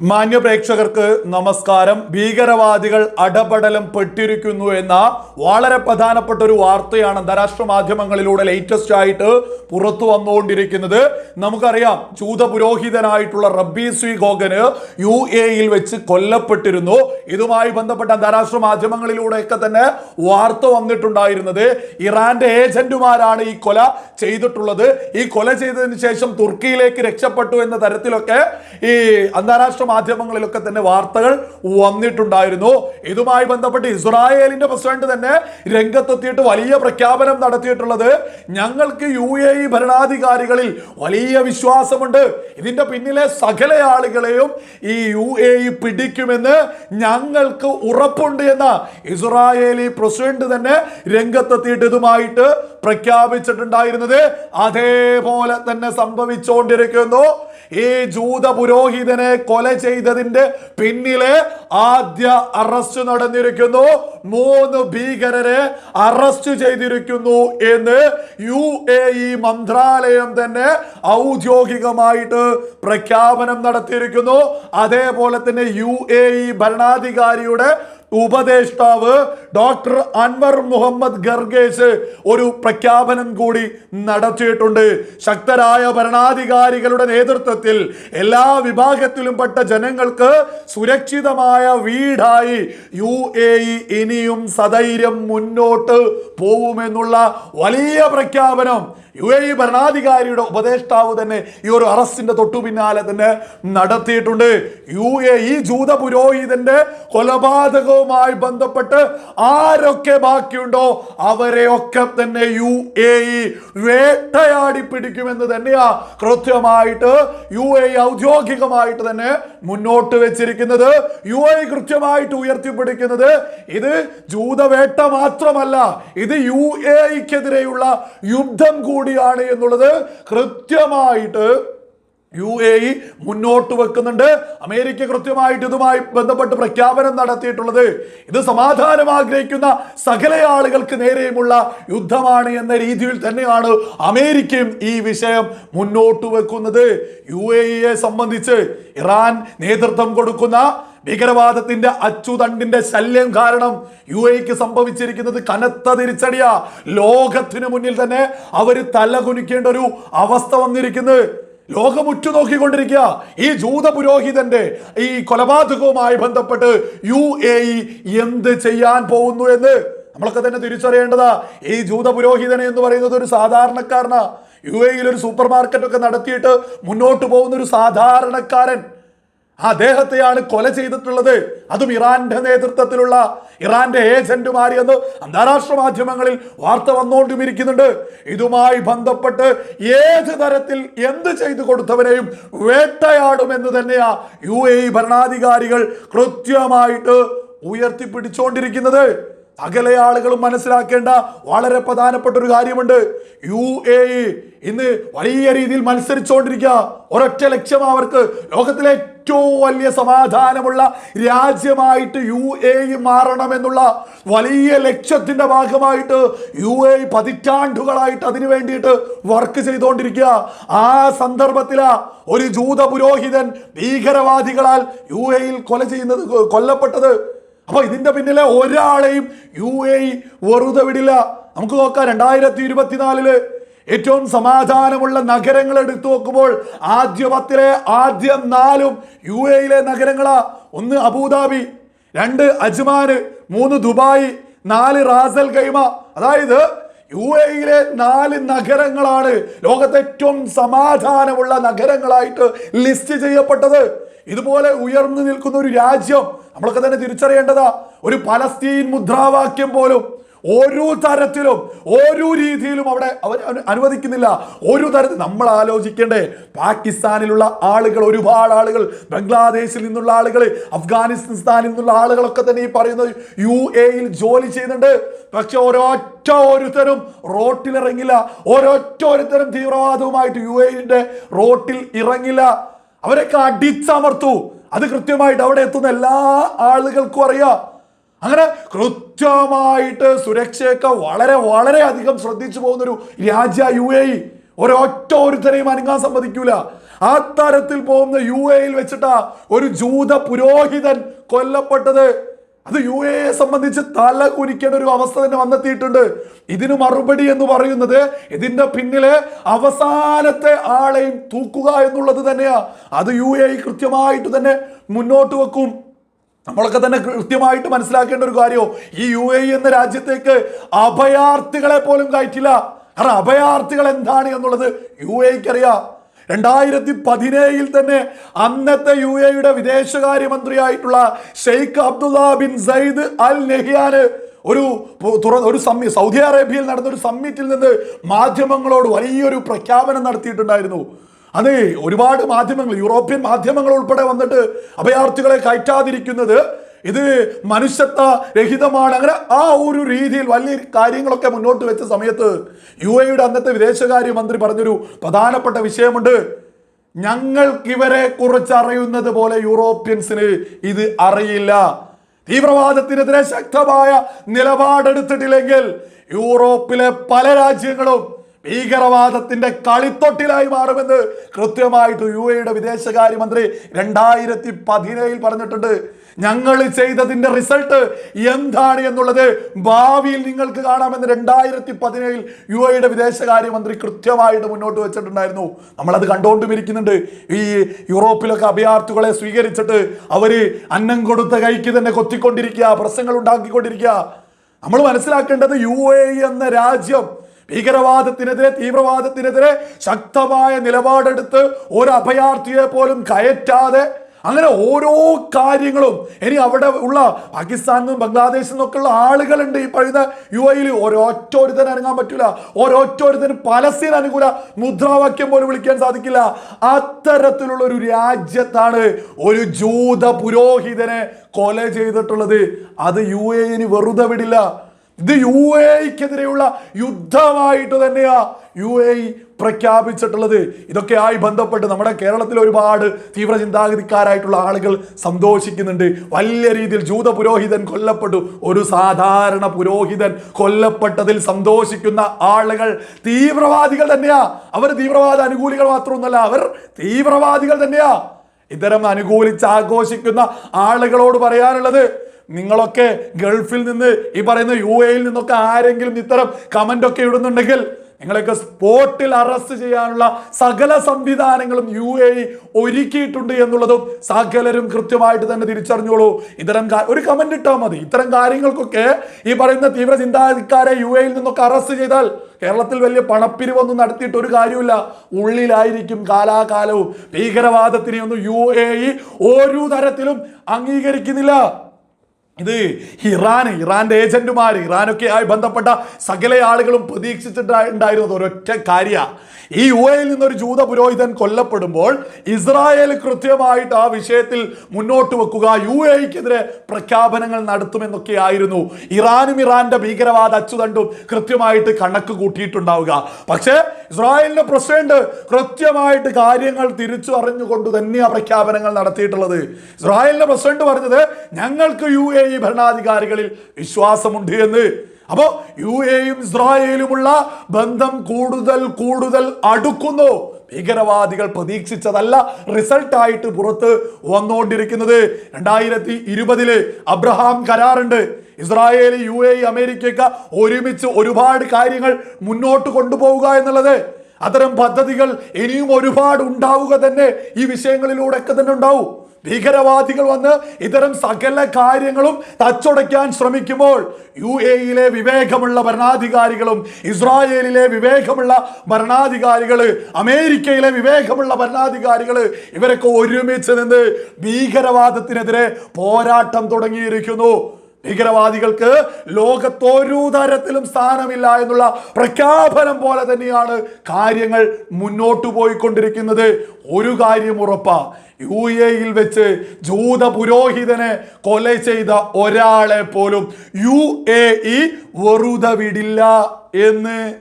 മാന്യ പ്രേക്ഷകർക്ക് നമസ്കാരം. ഭീകരവാദികൾ അടപടലം പെട്ടിരിക്കുന്നു എന്ന വളരെ പ്രധാനപ്പെട്ട ഒരു വാർത്തയാണ് അന്താരാഷ്ട്ര മാധ്യമങ്ങളിലൂടെ ലേറ്റസ്റ്റ് ആയിട്ട് പുറത്തു വന്നുകൊണ്ടിരിക്കുന്നത്. നമുക്കറിയാം ചൂത പുരോഹിതനായിട്ടുള്ള റബ്ബി സി ഗോഗന് യു എയിൽ വെച്ച് കൊല്ലപ്പെട്ടിരുന്നു. ഇതുമായി ബന്ധപ്പെട്ട അന്താരാഷ്ട്ര മാധ്യമങ്ങളിലൂടെയൊക്കെ തന്നെ വാർത്ത വന്നിട്ടുണ്ടായിരുന്നത്. ഇറാന്റെ ഏജന്റുമാരാണ് ഈ കൊല ചെയ്തിട്ടുള്ളത്. ഈ കൊല ചെയ്തതിന് ശേഷം തുർക്കിയിലേക്ക് രക്ഷപ്പെട്ടു എന്ന തരത്തിലൊക്കെ ഈ അന്താരാഷ്ട്ര മാധ്യമങ്ങളിലൊക്കെ തന്നെ വാർത്തകൾ വന്നിട്ടുണ്ടായിരുന്നു. ഇതുമായി ബന്ധപ്പെട്ട് ഇസ്രായേലിന്റെ പ്രസിഡന്റ് തന്നെ രംഗത്തെത്തിയിട്ട് വലിയ പ്രഖ്യാപനം നടത്തിയിട്ടുള്ളത്. ഞങ്ങൾക്ക് യു എ ഇ ഭരണാധികാരികളിൽ വലിയ വിശ്വാസമുണ്ട്. ഇതിന്റെ പിന്നിലെ സകല ആളുകളെയും ഈ യു എ ഇ പിടിക്കുമെന്ന് ഞങ്ങൾക്ക് ഉറപ്പുണ്ട് എന്ന ഇസ്രായേലി പ്രസിഡന്റ് തന്നെ രംഗത്തെത്തിയിട്ട് ഇതുമായിട്ട് പ്രഖ്യാപിച്ചിട്ടുണ്ടായിരുന്നത്. അതേപോലെ തന്നെ സംഭവിച്ചുകൊണ്ടിരിക്കുന്നു. ഈ ജൂത പുരോഹിതനെ കൊല ചെയ്തതിന്റെ പിന്നിലെ ആദ്യ അറസ്റ്റ് നടന്നിരിക്കുന്നു. മൂന്ന് ഭീകരരെ അറസ്റ്റ് ചെയ്തിരിക്കുന്നു എന്ന് യു എ ഇ മന്ത്രാലയം തന്നെ ഔദ്യോഗികമായിട്ട് പ്രഖ്യാപനം നടത്തിയിരിക്കുന്നു. അതേപോലെ തന്നെ യു എ ഇ ഭരണാധികാരിയുടെ ഉപദേഷ്ടാവ് ഡോക്ടർ അൻവർ മുഹമ്മദ് ഗർഗേസ് ഒരു പ്രഖ്യാപനം കൂടി നടത്തിയിട്ടുണ്ട്. ശക്തരായ ഭരണാധികാരികളുടെ നേതൃത്വത്തിൽ എല്ലാ വിഭാഗത്തിലും പെട്ട ജനങ്ങൾക്ക് സുരക്ഷിതമായ വീടായി യു എ ഇനിയും സധൈര്യം മുന്നോട്ട് പോവുമെന്നുള്ള വലിയ പ്രഖ്യാപനം യു എ ഇ ഭരണാധികാരിയുടെ ഉപദേഷ്ടാവ് തന്നെ ഈ ഒരു അറസ്റ്റിന്റെ തൊട്ടു പിന്നാലെ തന്നെ നടത്തിയിട്ടുണ്ട്. യു എ ഇ ജൂത പുരോഹിതന്റെ കൊലപാതകവുമായി ബന്ധപ്പെട്ട് ആരൊക്കെ ബാക്കിയുണ്ടോ അവരെയൊക്കെ തന്നെ യു എ ഇ വേട്ടയാടി പിടിക്കുമെന്ന് തന്നെയാ കൃത്യമായിട്ട് യു എ ഇ ഔദ്യോഗികമായിട്ട് തന്നെ മുന്നോട്ട് വെച്ചിരിക്കുന്നത്. യു എ കൃത്യമായിട്ട് ഉയർത്തിപ്പിടിക്കുന്നത് ഇത് ജൂതവേട്ട മാത്രമല്ല ഇത് യു എ ഇക്കെതിരെയുള്ള യുദ്ധം കൂടിയാണ് എന്നുള്ളത് കൃത്യമായിട്ട് യു എ ഇ മുന്നോട്ട് വെക്കുന്നുണ്ട്. അമേരിക്ക കൃത്യമായിട്ട് ഇതുമായി ബന്ധപ്പെട്ട് പ്രഖ്യാപനം നടത്തിയിട്ടുള്ളത്. ഇത് സമാധാനം ആഗ്രഹിക്കുന്ന സകല ആളുകൾക്ക് നേരെയുമുള്ള യുദ്ധമാണ് എന്ന രീതിയിൽ തന്നെയാണ് അമേരിക്കയും ഈ വിഷയം മുന്നോട്ട് വെക്കുന്നത്. യു എ ഇയെ സംബന്ധിച്ച് ഇറാൻ നേതൃത്വം കൊടുക്കുന്ന ഭീകരവാദത്തിന്റെ അച്ചുതണ്ടിന്റെ ശല്യം കാരണം യു എക്ക് സംഭവിച്ചിരിക്കുന്നത് കനത്ത തിരിച്ചടിയാ. ലോകത്തിന് മുന്നിൽ തന്നെ അവർ തലകുനിക്കേണ്ട ഒരു അവസ്ഥ വന്നിരിക്കുന്നത് ലോകം ഉറ്റുനോക്കിക്കൊണ്ടിരിക്കുക. ഈ ജൂത പുരോഹിതന്റെ ഈ കൊലപാതകവുമായി ബന്ധപ്പെട്ട് യു എ എന്ത് ചെയ്യാൻ പോകുന്നു എന്ന് നമ്മളൊക്കെ തന്നെ തിരിച്ചറിയേണ്ടതാ. ഈ ജൂത പുരോഹിതനെ എന്ന് പറയുന്നത് ഒരു സാധാരണക്കാരനാ. യു എയിൽ ഒരു സൂപ്പർ മാർക്കറ്റ് ഒക്കെ നടത്തിയിട്ട് മുന്നോട്ട് പോകുന്ന ഒരു സാധാരണക്കാരൻ. ആ അദ്ദേഹത്തെയാണ് കൊല ചെയ്തിട്ടുള്ളത്. അതും ഇറാന്റെ നേതൃത്വത്തിലുള്ള ഇറാന്റെ ഏജന്റുമാർ എന്ന് അന്താരാഷ്ട്ര മാധ്യമങ്ങളിൽ വാർത്ത വന്നുകൊണ്ടുമിരിക്കുന്നുണ്ട് ഇതുമായി ബന്ധപ്പെട്ട് ഏത് തരത്തിൽ എന്ത് ചെയ്തു കൊടുത്തവരെയും വേട്ടയാടുമെന്ന് തന്നെയാ യു എ ഭരണാധികാരികൾ കൃത്യമായിട്ട് ഉയർത്തിപ്പിടിച്ചുകൊണ്ടിരിക്കുന്നത്. സകല ആളുകളും മനസ്സിലാക്കേണ്ട വളരെ പ്രധാനപ്പെട്ട ഒരു കാര്യമുണ്ട്. യു എ ഇന്ന് വലിയ രീതിയിൽ മത്സരിച്ചുകൊണ്ടിരിക്കുക. ഒരൊറ്റ ലക്ഷ്യം അവർക്ക്. ലോകത്തിലെ ഏറ്റവും വലിയ സമാധാനമുള്ള രാജ്യമായിട്ട് യു എ മാറണമെന്നുള്ള വലിയ ലക്ഷ്യത്തിന്റെ ഭാഗമായിട്ട് യു എ പതിറ്റാണ്ടുകളായിട്ട് അതിനു വേണ്ടിയിട്ട് വർക്ക് ചെയ്തുകൊണ്ടിരിക്കുക. ആ സന്ദർഭത്തിലാ ഒരു ജൂത പുരോഹിതൻ ഭീകരവാദികളാൽ യു എയിൽ കൊല ചെയ്യുന്നത് കൊല്ലപ്പെട്ടത്. അപ്പൊ ഇതിന്റെ പിന്നിലെ ഒരാളെയും യു എ ഇ വെറുതെ വിടില്ല. നമുക്ക് നോക്കാം രണ്ടായിരത്തി ഇരുപത്തിനാലിൽ ഏറ്റവും സമാധാനമുള്ള നഗരങ്ങൾ എടുത്തു നോക്കുമ്പോൾ ആദ്യ പത്തിലെ ആദ്യം നാലും യു എയിലെ നഗരങ്ങളാ. ഒന്ന് അബുദാബി രണ്ട് അജ്മാൻ മൂന്ന് ദുബായ് നാല് റാസൽ ഗൈമ അതായത് യു എയിലെ നാല് നഗരങ്ങളാണ് ലോകത്തെ ഏറ്റവും സമാധാനമുള്ള നഗരങ്ങളായിട്ട് ലിസ്റ്റ് ചെയ്യപ്പെട്ടത്. ഇതുപോലെ ഉയർന്നു നിൽക്കുന്ന ഒരു രാജ്യം നമ്മളൊക്കെ തന്നെ തിരിച്ചറിയേണ്ടതാ. ഒരു പലസ്തീൻ മുദ്രാവാക്യം പോലും ഓരോ തരത്തിലും ഓരോ രീതിയിലും അവിടെ അവർ അനു- അനുവദിക്കുന്നില്ല. ഒരു തരത്തിൽ നമ്മൾ ആലോചിക്കേണ്ടേ പാകിസ്ഥാനിലുള്ള ആളുകൾ ഒരുപാട് ആളുകൾ ബംഗ്ലാദേശിൽ നിന്നുള്ള ആളുകൾ അഫ്ഗാനിസ്ഥാനിൽ നിന്നുള്ള ആളുകളൊക്കെ തന്നെ ഈ പറയുന്നത് യു എയിൽ ജോലി ചെയ്യുന്നുണ്ട്. പക്ഷെ ഒരൊറ്റ ഒരുത്തരും റോട്ടിൽ ഇറങ്ങില്ല ഒരൊറ്റ ഒരുത്തരും തീവ്രവാദവുമായിട്ട് യു എയുടെ റോട്ടിൽ ഇറങ്ങില്ല. അവരൊക്കെ അടിച്ചമർത്തു. അത് കൃത്യമായിട്ട് അവിടെ എത്തുന്ന എല്ലാ ആളുകൾക്കും അറിയാം. അങ്ങനെ കൃത്യമായിട്ട് സുരക്ഷയൊക്കെ വളരെ വളരെ അധികം ശ്രദ്ധിച്ചു പോകുന്ന ഒരു രാജ്യ യു എ. ഇ ഒരൊറ്റ ഒരുത്തരെയും അനങ്ങാൻ സമ്മതിക്കൂല. ആ തരത്തിൽ പോകുന്ന യു എയിൽ വെച്ചിട്ടാ ഒരു ജൂത പുരോഹിതൻ കൊല്ലപ്പെട്ടത്. അത് യു എ സംബന്ധിച്ച് തല കുനിക്കേണ്ട ഒരു അവസ്ഥ തന്നെ വന്നെത്തിയിട്ടുണ്ട്. ഇതിന് മറുപടി എന്ന് പറയുന്നത് ഇതിന്റെ പിന്നിലെ അവസാനത്തെ ആളെയും തൂക്കുക എന്നുള്ളത് തന്നെയാ. അത് യു എ കൃത്യമായിട്ട് തന്നെ മുന്നോട്ട് വെക്കും. നമ്മളൊക്കെ തന്നെ കൃത്യമായിട്ട് മനസ്സിലാക്കേണ്ട ഒരു കാര്യമോ ഈ യു എ എന്ന രാജ്യത്തേക്ക് അഭയാർത്ഥികളെ പോലും കയറ്റില്ല. കാരണം അഭയാർത്ഥികൾ എന്താണ് എന്നുള്ളത് യു എക്ക് അറിയാം. രണ്ടായിരത്തി പതിനേഴിൽ തന്നെ അന്നത്തെ യു എയുടെ വിദേശകാര്യമന്ത്രിയായിട്ടുള്ള Sheikh Abdullah bin Zayed Al നെഹിയാന് ഒരു തുറ ഒരു സമ്മി സൗദി അറേബ്യയിൽ നടന്ന ഒരു സമ്മിറ്റിൽ നിന്ന് മാധ്യമങ്ങളോട് വലിയൊരു പ്രഖ്യാപനം നടത്തിയിട്ടുണ്ടായിരുന്നു. അത് ഒരുപാട് മാധ്യമങ്ങൾ യൂറോപ്യൻ മാധ്യമങ്ങൾ ഉൾപ്പെടെ വന്നിട്ട് അഭയാർത്ഥികളെ കയറ്റാതിരിക്കുന്നത് ഇത് മനുഷ്യത്വ രഹിതമാണ്. അങ്ങനെ ആ ഒരു രീതിയിൽ വലിയ കാര്യങ്ങളൊക്കെ മുന്നോട്ട് വെച്ച സമയത്ത് യു എയുടെ അന്നത്തെ വിദേശകാര്യ മന്ത്രി പറഞ്ഞൊരു പ്രധാനപ്പെട്ട വിഷയമുണ്ട്. ഞങ്ങൾക്ക് ഇവരെ കുറിച്ച് അറിയുന്നത് പോലെ യൂറോപ്യൻസിന് ഇത് അറിയില്ല. തീവ്രവാദത്തിനെതിരെ ശക്തമായ നിലപാടെടുത്തിട്ടില്ലെങ്കിൽ യൂറോപ്പിലെ പല രാജ്യങ്ങളും ഭീകരവാദത്തിന്റെ കളിത്തൊട്ടിലായി മാറുമെന്ന് കൃത്യമായിട്ട് യു എയുടെ വിദേശകാര്യമന്ത്രി രണ്ടായിരത്തി പതിനേഴിൽ പറഞ്ഞിട്ടുണ്ട്. ഞങ്ങൾ ചെയ്തതിന്റെ റിസൾട്ട് എന്താണ് എന്നുള്ളത് ഭാവിയിൽ നിങ്ങൾക്ക് കാണാമെന്ന് രണ്ടായിരത്തി പതിനേഴിൽ യു എയുടെ വിദേശകാര്യമന്ത്രി കൃത്യമായിട്ട് മുന്നോട്ട് വെച്ചിട്ടുണ്ടായിരുന്നു. നമ്മളത് കണ്ടുകൊണ്ടും ഇരിക്കുന്നുണ്ട്. ഈ യൂറോപ്പിലൊക്കെ അഭയാർത്ഥികളെ സ്വീകരിച്ചിട്ട് അവർ അന്നം കൊടുത്ത കൈക്ക് തന്നെ കൊത്തിക്കൊണ്ടിരിക്കുക പ്രശ്നങ്ങൾ ഉണ്ടാക്കിക്കൊണ്ടിരിക്കുക. നമ്മൾ മനസ്സിലാക്കേണ്ടത് യു എ എന്ന രാജ്യം ഭീകരവാദത്തിനെതിരെ തീവ്രവാദത്തിനെതിരെ ശക്തമായ നിലപാടെടുത്ത് ഒരു അഭയാർത്ഥിയെ പോലും കയറ്റാതെ അങ്ങനെ ഓരോ കാര്യങ്ങളും. ഇനി അവിടെ ഉള്ള പാകിസ്ഥാനിൽ നിന്നും ബംഗ്ലാദേശിൽ നിന്നൊക്കെ ഉള്ള ആളുകളുണ്ട് ഈ പറയുന്ന യു എയിൽ ഒരൊറ്റൊരുത്തൻ ഇറങ്ങാൻ പറ്റില്ല ഒരൊറ്റൊരുത്തന് പലസ്തീൻ അനുകൂല മുദ്രാവാക്യം പോലും വിളിക്കാൻ സാധിക്കില്ല. അത്തരത്തിലുള്ള ഒരു രാജ്യത്താണ് ഒരു ജൂത പുരോഹിതനെ കൊല ചെയ്തിട്ടുള്ളത്. അത് യു എ ഇനി വെറുതെ വിടില്ല. ഇത് യു എക്കെതിരെയുള്ള യുദ്ധമായിട്ട് തന്നെയാ യു എ പ്രഖ്യാപിച്ചിട്ടുള്ളത്. ഇതൊക്കെയായി ബന്ധപ്പെട്ട് നമ്മുടെ കേരളത്തിൽ ഒരുപാട് തീവ്ര ചിന്താഗതിക്കാരായിട്ടുള്ള ആളുകൾ സന്തോഷിക്കുന്നുണ്ട്. വലിയ രീതിയിൽ ജൂത പുരോഹിതൻ കൊല്ലപ്പെട്ടു. ഒരു സാധാരണ പുരോഹിതൻ കൊല്ലപ്പെട്ടതിൽ സന്തോഷിക്കുന്ന ആളുകൾ തീവ്രവാദികൾ തന്നെയാ. അവർ തീവ്രവാദ അനുകൂലികൾ മാത്രമൊന്നുമല്ല അവർ തീവ്രവാദികൾ തന്നെയാ. ഇത്തരം അനുകൂലിച്ച് ആഘോഷിക്കുന്ന ആളുകളോട് പറയാനുള്ളത് നിങ്ങളൊക്കെ ഗൾഫിൽ നിന്ന് ഈ പറയുന്ന യു എയിൽ നിന്നൊക്കെ ആരെങ്കിലും ഇത്തരം കമന്റ് ഒക്കെ ഇടുന്നുണ്ടെങ്കിൽ നിങ്ങളെയൊക്കെ സ്പോട്ടിൽ അറസ്റ്റ് ചെയ്യാനുള്ള സകല സംവിധാനങ്ങളും യു എ ഒരുക്കിയിട്ടുണ്ട് എന്നുള്ളതും സകലരും കൃത്യമായിട്ട് തന്നെ തിരിച്ചറിഞ്ഞോളൂ. ഇത്തരം ഒരു കമന്റ് ഇട്ടാൽ മതി. ഇത്തരം കാര്യങ്ങൾക്കൊക്കെ ഈ പറയുന്ന തീവ്ര ചിന്താക്കാരെ യു എയിൽ നിന്നൊക്കെ അറസ്റ്റ് ചെയ്താൽ കേരളത്തിൽ വലിയ പണപ്പിരിവൊന്നും നടത്തിയിട്ട് ഒരു കാര്യമില്ല ഉള്ളിലായിരിക്കും കാലാകാലവും. ഭീകരവാദത്തിനെയൊന്നും യു എ ഒരു തരത്തിലും അംഗീകരിക്കുന്നില്ല. ഇത് ഇറാൻ ഇറാന്റെ ഏജന്റുമാർ ഇറാനൊക്കെ ആയി ബന്ധപ്പെട്ട സകല ആളുകളും പ്രതീക്ഷിച്ചിട്ടുണ്ടായിരുന്നത് ഒരൊറ്റ കാര്യ. ഈ യു എയിൽ നിന്നൊരു ജൂത പുരോഹിതൻ കൊല്ലപ്പെടുമ്പോൾ ഇസ്രായേൽ കൃത്യമായിട്ട് ആ വിഷയത്തിൽ മുന്നോട്ട് വെക്കുക യു എക്കെതിരെ പ്രഖ്യാപനങ്ങൾ നടത്തുമെന്നൊക്കെ ആയിരുന്നു. ഇറാനും ഇറാന്റെ ഭീകരവാദ അച്ചുതണ്ടും കൃത്യമായിട്ട് കണക്ക് കൂട്ടിയിട്ടുണ്ടാവുക. പക്ഷേ ഇസ്രായേലിന്റെ പ്രസിഡന്റ് കൃത്യമായിട്ട് കാര്യങ്ങൾ തിരിച്ചു അറിഞ്ഞുകൊണ്ട് തന്നെയാണ് പ്രഖ്യാപനങ്ങൾ നടത്തിയിട്ടുള്ളത്. ഇസ്രായേലിന്റെ പ്രസിഡന്റ് പറഞ്ഞത് ഞങ്ങൾക്ക് യു എ ഇ ഭരണാധികാരികളിൽ വിശ്വാസമുണ്ട് എന്ന്. അപ്പോ യു എയും ഇസ്രായേലുമുള്ള ബന്ധം കൂടുതൽ കൂടുതൽ അടുക്കുന്നു. ഭീകരവാദികൾ പ്രതീക്ഷിച്ചതല്ല റിസൾട്ടായിട്ട് പുറത്ത് വന്നുകൊണ്ടിരിക്കുന്നത് രണ്ടായിരത്തി ഇരുപതിൽ അബ്രഹാം കരാറുണ്ട്. ഇസ്രായേൽ യു എ അമേരിക്കയൊക്കെ ഒരുമിച്ച് ഒരുപാട് കാര്യങ്ങൾ മുന്നോട്ട് കൊണ്ടുപോവുക എന്നുള്ളത്. അത്തരം പദ്ധതികൾ ഇനിയും ഒരുപാട് ഉണ്ടാവുക തന്നെ ഈ വിഷയങ്ങളിലൂടെയൊക്കെ തന്നെ ഉണ്ടാവും. ഭീകരവാദികൾ വന്ന് ഇത്തരം സകല കാര്യങ്ങളും തച്ചുടയ്ക്കാൻ ശ്രമിക്കുമ്പോൾ യു എയിലെ വിവേകമുള്ള ഭരണാധികാരികളും ഇസ്രായേലിലെ വിവേകമുള്ള ഭരണാധികാരികൾ അമേരിക്കയിലെ വിവേകമുള്ള ഭരണാധികാരികൾ ഇവരൊക്കെ ഒരുമിച്ച് നിന്ന് ഭീകരവാദത്തിനെതിരെ പോരാട്ടം തുടങ്ങിയിരിക്കുന്നു. ഭീകരവാദികൾക്ക് ലോകത്തൊരു തരത്തിലും സ്ഥാനമില്ല എന്നുള്ള പ്രഖ്യാപനം പോലെ തന്നെയാണ് കാര്യങ്ങൾ മുന്നോട്ടു പോയിക്കൊണ്ടിരിക്കുന്നത്. ഒരു കാര്യം ഉറപ്പാ. യു എയിൽ വെച്ച് ജൂത പുരോഹിതനെ കൊല ചെയ്ത ഒരാളെ പോലും യു എ ഇ വെറുതെ വിടില്ല എന്ന്